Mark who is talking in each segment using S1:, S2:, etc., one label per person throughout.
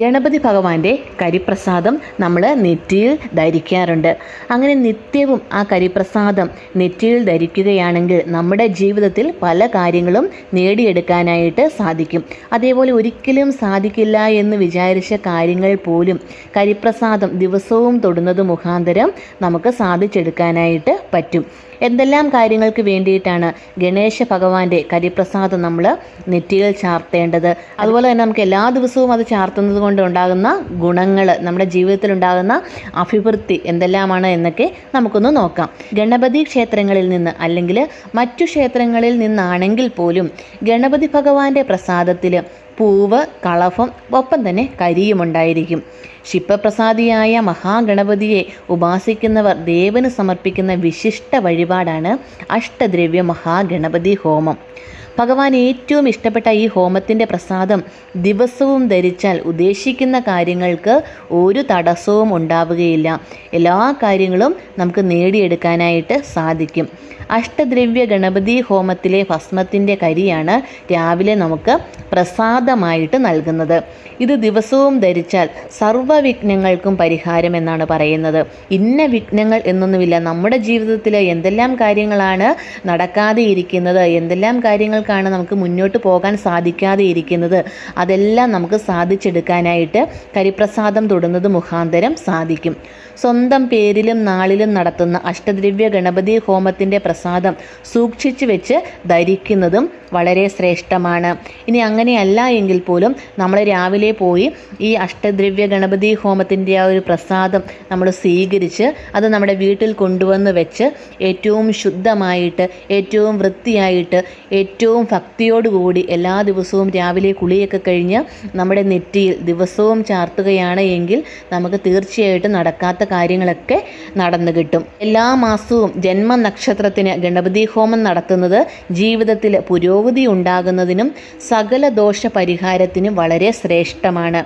S1: ഗണപതി ഭഗവാന്റെ കരിപ്രസാദം നമ്മൾ നെറ്റിയിൽ ധരിക്കാറുണ്ട്. അങ്ങനെ നിത്യവും ആ കരിപ്രസാദം നെറ്റിയിൽ ധരിക്കുകയാണെങ്കിൽ നമ്മുടെ ജീവിതത്തിൽ പല കാര്യങ്ങളും നേടിയെടുക്കാനായിട്ട് സാധിക്കും. അതേപോലെ ഒരിക്കലും സാധിക്കില്ല എന്ന് വിചാരിച്ച കാര്യങ്ങൾ പോലും കരിപ്രസാദം ദിവസവും തൊടുന്നത് മുഖാന്തരം നമുക്ക് സാധിച്ചെടുക്കാനായിട്ട് പറ്റും. എന്തെല്ലാം കാര്യങ്ങൾക്ക് വേണ്ടിയിട്ടാണ് ഗണേശ ഭഗവാന്റെ കരിപ്രസാദം നമ്മൾ നെറ്റിയിൽ ചാർത്തേണ്ടത്? അതുപോലെ തന്നെ നമുക്ക് എല്ലാ ദിവസവും അത് ചാർത്തുന്നത് കൊണ്ട് ഉണ്ടാകുന്ന ഗുണങ്ങൾ നമ്മുടെ ജീവിതത്തിൽ ഉണ്ടാകുന്ന അഭിവൃദ്ധി എന്തെല്ലാമാണ് എന്നൊക്കെ നമുക്കൊന്ന് നോക്കാം. ഗണപതി ക്ഷേത്രങ്ങളിൽ നിന്ന് അല്ലെങ്കിൽ മറ്റു ക്ഷേത്രങ്ങളിൽ നിന്നാണെങ്കിൽ പോലും ഗണപതി ഭഗവാന്റെ പ്രസാദത്തിൽ പൂവ് കളഭം ഒപ്പം തന്നെ കരിയുമുണ്ടായിരിക്കും ശിപ്പപ്രസാദിയായ മഹാഗണപതിയെ ഉപാസിക്കുന്നവർ ദേവന് സമർപ്പിക്കുന്ന വിശിഷ്ട വഴിപാടാണ് അഷ്ടദ്രവ്യ മഹാഗണപതി ഹോമം. ഭഗവാൻ ഏറ്റവും ഇഷ്ടപ്പെട്ട ഈ ഹോമത്തിന്റെ പ്രസാദം ദിവസവും ധരിച്ചാൽ ഉദ്ദേശിക്കുന്ന കാര്യങ്ങൾക്ക് ഒരു തടസ്സവും ഉണ്ടാവുകയില്ല. എല്ലാ കാര്യങ്ങളും നമുക്ക് നേടിയെടുക്കാനായിട്ട് സാധിക്കും. അഷ്ടദ്രവ്യ ഗണപതി ഹോമത്തിലെ ഭസ്മത്തിന്റെ കരിയാണ് രാവിലെ നമുക്ക് പ്രസാദമായിട്ട് നൽകുന്നത്. ഇത് ദിവസവും ധരിച്ചാൽ സർവവിഘ്നങ്ങൾക്കും പരിഹാരം എന്നാണ് പറയുന്നത്. ഇന്ന വിഘ്നങ്ങൾ എന്നൊന്നുമില്ല. നമ്മുടെ ജീവിതത്തിൽ എന്തെല്ലാം കാര്യങ്ങളാണ് നടക്കാതെ ഇരിക്കുന്നത് എന്തെല്ലാം കാര്യങ്ങൾക്കാണ് നമുക്ക് മുന്നോട്ട് പോകാൻ സാധിക്കാതെ ഇരിക്കുന്നത്. അതെല്ലാം നമുക്ക് സാധിച്ചെടുക്കാനായിട്ട് കരിപ്രസാദം തൊടുന്നത് മുഖാന്തരം സാധിക്കും. സ്വന്തം പേരിലും നാളിലും നടത്തുന്ന അഷ്ടദ്രവ്യ ഗണപതി ഹോമത്തിന്റെ പ്രസാദം സൂക്ഷിച്ചു വെച്ച് ധരിക്കുന്നതും വളരെ ശ്രേഷ്ഠമാണ്. ഇനി അങ്ങനെയല്ല എങ്കിൽ പോലും നമ്മൾ രാവിലെ പോയി ഈ അഷ്ടദ്രവ്യ ഗണപതി ഹോമത്തിന്റെ ആ ഒരു പ്രസാദം നമ്മൾ സ്വീകരിച്ച് അത് നമ്മുടെ വീട്ടിൽ കൊണ്ടുവന്ന് വെച്ച് ഏറ്റവും ശുദ്ധമായിട്ട് ഏറ്റവും വൃത്തിയായിട്ട് ഏറ്റവും ഭക്തിയോടുകൂടി എല്ലാ ദിവസവും രാവിലെ കുളിയൊക്കെ കഴിഞ്ഞ് നമ്മുടെ നെറ്റിയിൽ ദിവസവും ചാർത്തുകയാണ് എങ്കിൽ നമുക്ക് തീർച്ചയായിട്ടും നടക്കാത്ത കാര്യങ്ങളൊക്കെ നടന്നു കിട്ടും. എല്ലാ മാസവും ജന്മനക്ഷത്രത്തിന് ഗണപതി ഹോമം നടത്തുന്നത് ജീവിതത്തിൽ പുരോഗതി ഉണ്ടാകുന്നതിനും സകല ദോഷ പരിഹാരത്തിനും വളരെ ശ്രേഷ്ഠമാണ്.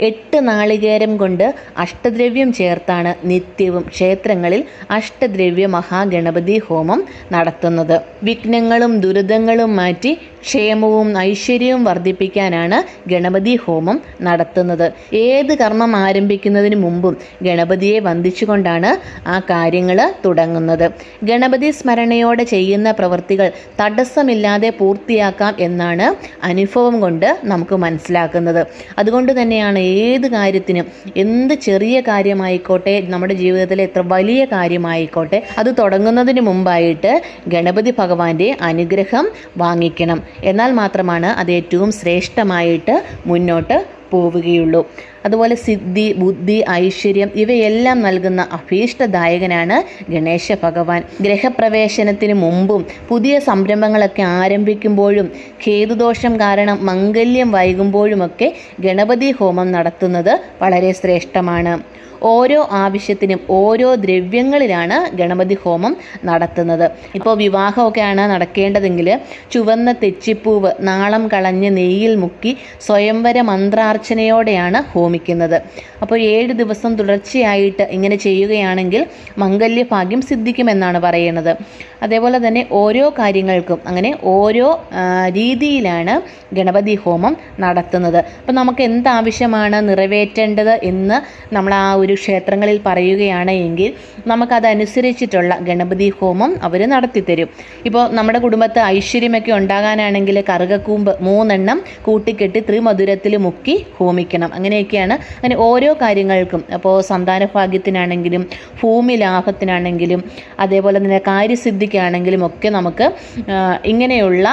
S1: എട്ട് നാളികേരം കൊണ്ട് അഷ്ടദ്രവ്യം ചേർത്താണ് നിത്യവും ക്ഷേത്രങ്ങളിൽ അഷ്ടദ്രവ്യ മഹാഗണപതി ഹോമം നടത്തുന്നത്. വിഘ്നങ്ങളും ദുരിതങ്ങളും മാറ്റി ക്ഷേമവും ഐശ്വര്യവും വർദ്ധിപ്പിക്കാനാണ് ഗണപതി ഹോമം നടത്തുന്നത്. ഏത് കർമ്മം ആരംഭിക്കുന്നതിന് മുമ്പും ഗണപതിയെ വന്ദിച്ചുകൊണ്ടാണ് ആ കാര്യങ്ങൾ തുടങ്ങുന്നത്. ഗണപതി സ്മരണയോടെ ചെയ്യുന്ന പ്രവൃത്തികൾ തടസ്സമില്ലാതെ പൂർത്തിയാക്കാം എന്നാണ് അനുഭവം കൊണ്ട് നമുക്ക് മനസ്സിലാക്കുന്നത്. അതുകൊണ്ട് തന്നെയാണ് ഏത് കാര്യത്തിനും എന്ത് ചെറിയ കാര്യമായിക്കോട്ടെ നമ്മുടെ ജീവിതത്തിലെ എത്ര വലിയ കാര്യമായിക്കോട്ടെ അത് തുടങ്ങുന്നതിന് മുമ്പായിട്ട് ഗണപതി ഭഗവാന്റെ അനുഗ്രഹം വാങ്ങിക്കണം. എന്നാൽ മാത്രമാണ് അത് ഏറ്റവും ശ്രേഷ്ഠമായിട്ട് മുന്നോട്ട് പോവുകയുള്ളൂ. അതുപോലെ സിദ്ധി ബുദ്ധി ഐശ്വര്യം ഇവയെല്ലാം നൽകുന്ന അഭീഷ്ടദായകനാണ് ഗണേശ ഭഗവാൻ. ഗ്രഹപ്രവേശനത്തിന് മുമ്പും പുതിയ സംരംഭങ്ങളൊക്കെ ആരംഭിക്കുമ്പോഴും ഖേതുദോഷം കാരണം മംഗല്യം വൈകുമ്പോഴുമൊക്കെ ഗണപതി ഹോമം നടത്തുന്നത് വളരെ ശ്രേഷ്ഠമാണ്. ഓരോ ആവശ്യത്തിനും ഓരോ ദ്രവ്യങ്ങളിലാണ് ഗണപതി ഹോമം നടത്തുന്നത്. ഇപ്പോൾ വിവാഹമൊക്കെയാണ് നടക്കേണ്ടതെങ്കിൽ ചുവന്ന തെച്ചിപ്പൂവ് നാളം കളഞ്ഞ് നെയ്യിൽ മുക്കി സ്വയംവര മന്ത്രാർച്ചനയോടെയാണ് ഹോമിക്കുന്നത്. അപ്പോൾ ഏഴ് ദിവസം തുടർച്ചയായിട്ട് ഇങ്ങനെ ചെയ്യുകയാണെങ്കിൽ മംഗല്യഭാഗ്യം സിദ്ധിക്കുമെന്നാണ് പറയുന്നത്. അതേപോലെ തന്നെ ഓരോ കാര്യങ്ങൾക്കും അങ്ങനെ ഓരോ രീതിയിലാണ് ഗണപതി ഹോമം നടത്തുന്നത്. അപ്പോൾ നമുക്ക് എന്താവശ്യമാണ് നിറവേറ്റേണ്ടത് എന്ന് നമ്മൾ ആ ഒരു ക്ഷേത്രങ്ങളിൽ പറയുകയാണ് എങ്കിൽ നമുക്കതനുസരിച്ചിട്ടുള്ള ഗണപതി ഹോമം അവർ നടത്തിത്തരും. ഇപ്പോൾ നമ്മുടെ കുടുംബത്ത് ഐശ്വര്യമൊക്കെ ഉണ്ടാകാനാണെങ്കിൽ കറുകക്കൂമ്പ് മൂന്നെണ്ണം കൂട്ടിക്കെട്ടി ത്രിമധുരത്തിൽ മുക്കി ഹോമിക്കണം. അങ്ങനെയൊക്കെയാണ് അങ്ങനെ ഓരോ കാര്യങ്ങൾക്കും. അപ്പോൾ സന്താനഭാഗ്യത്തിനാണെങ്കിലും ഭൂമി ലാഭത്തിനാണെങ്കിലും അതേപോലെ തന്നെ കാര്യസിദ്ധിക്കാണെങ്കിലും ഒക്കെ നമുക്ക് ഇങ്ങനെയുള്ള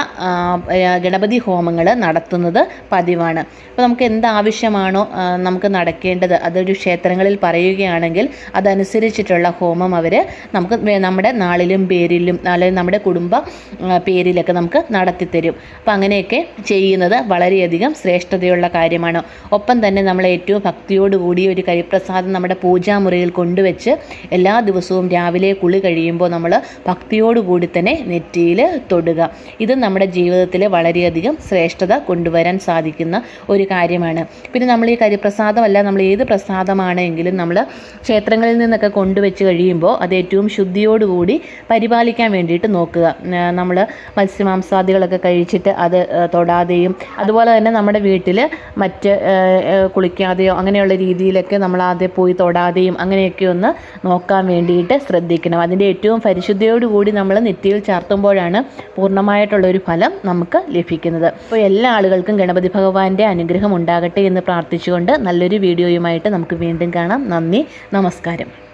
S1: ഗണപതി ഹോമങ്ങൾ നടത്തുന്നത് പതിവാണ്. അപ്പോൾ നമുക്ക് എന്താവശ്യമാണോ നമുക്ക് നടക്കേണ്ടത് അതൊരു ക്ഷേത്രങ്ങളിൽ പറയുകയാണെങ്കിൽ അതനുസരിച്ചിട്ടുള്ള ഹോമം അവർ നമുക്ക് നമ്മുടെ നാളിലും പേരിലും അല്ലെങ്കിൽ നമ്മുടെ കുടുംബ പേരിലൊക്കെ നമുക്ക് നടത്തിത്തരും. അപ്പം അങ്ങനെയൊക്കെ ചെയ്യുന്നത് വളരെയധികം ശ്രേഷ്ഠതയുള്ള കാര്യമാണ്. ഒപ്പം തന്നെ നമ്മൾ ഏറ്റവും ഭക്തിയോടുകൂടി ഒരു കരിപ്രസാദം നമ്മുടെ പൂജാമുറിയിൽ കൊണ്ടുവച്ച് എല്ലാ ദിവസവും രാവിലെ കുളി കഴിയുമ്പോൾ നമ്മൾ ഭക്തിയോടുകൂടി തന്നെ നെറ്റിയിൽ തൊടുക. ഇത് നമ്മുടെ ജീവിതത്തിൽ വളരെയധികം ശ്രേഷ്ഠത കൊണ്ടുവരാൻ സാധിക്കുന്ന ഒരു കാര്യമാണ്. പിന്നെ നമ്മൾ ഈ കരിപ്രസാദമല്ല നമ്മൾ ഏത് പ്രസാദമാണെങ്കിലും നമ്മൾ ക്ഷേത്രങ്ങളിൽ നിന്നൊക്കെ കൊണ്ടുവച്ച് കഴിയുമ്പോൾ അത് ഏറ്റവും ശുദ്ധിയോടുകൂടി പരിപാലിക്കാൻ വേണ്ടിയിട്ട് നോക്കുക. നമ്മൾ മത്സ്യമാംസാദികളൊക്കെ കഴിച്ചിട്ട് അത് തൊടാതെയും അതുപോലെ തന്നെ നമ്മുടെ വീട്ടിൽ മറ്റ് കുളിക്കാതെയോ അങ്ങനെയുള്ള രീതിയിലൊക്കെ നമ്മൾ ആദ്യം പോയി തൊടാതെയും അങ്ങനെയൊക്കെ ഒന്ന് നോക്കാൻ വേണ്ടിയിട്ട് ശ്രദ്ധിക്കണം. അതിന്റെ ഏറ്റവും പരിശുദ്ധിയോടുകൂടി നമ്മൾ നെറ്റിയിൽ ചാർത്തുമ്പോഴാണ് പൂർണമായിട്ടുള്ളൊരു ഫലം നമുക്ക് ലഭിക്കുന്നത്. അപ്പോൾ എല്ലാ ആളുകൾക്കും ഗണപതി ഭഗവാന്റെ അനുഗ്രഹം ഉണ്ടാകട്ടെ എന്ന് പ്രാർത്ഥിച്ചുകൊണ്ട് നല്ലൊരു വീഡിയോയുമായിട്ട് നമുക്ക് വീണ്ടും കാണാം. നന്ദി നമസ്കാരം.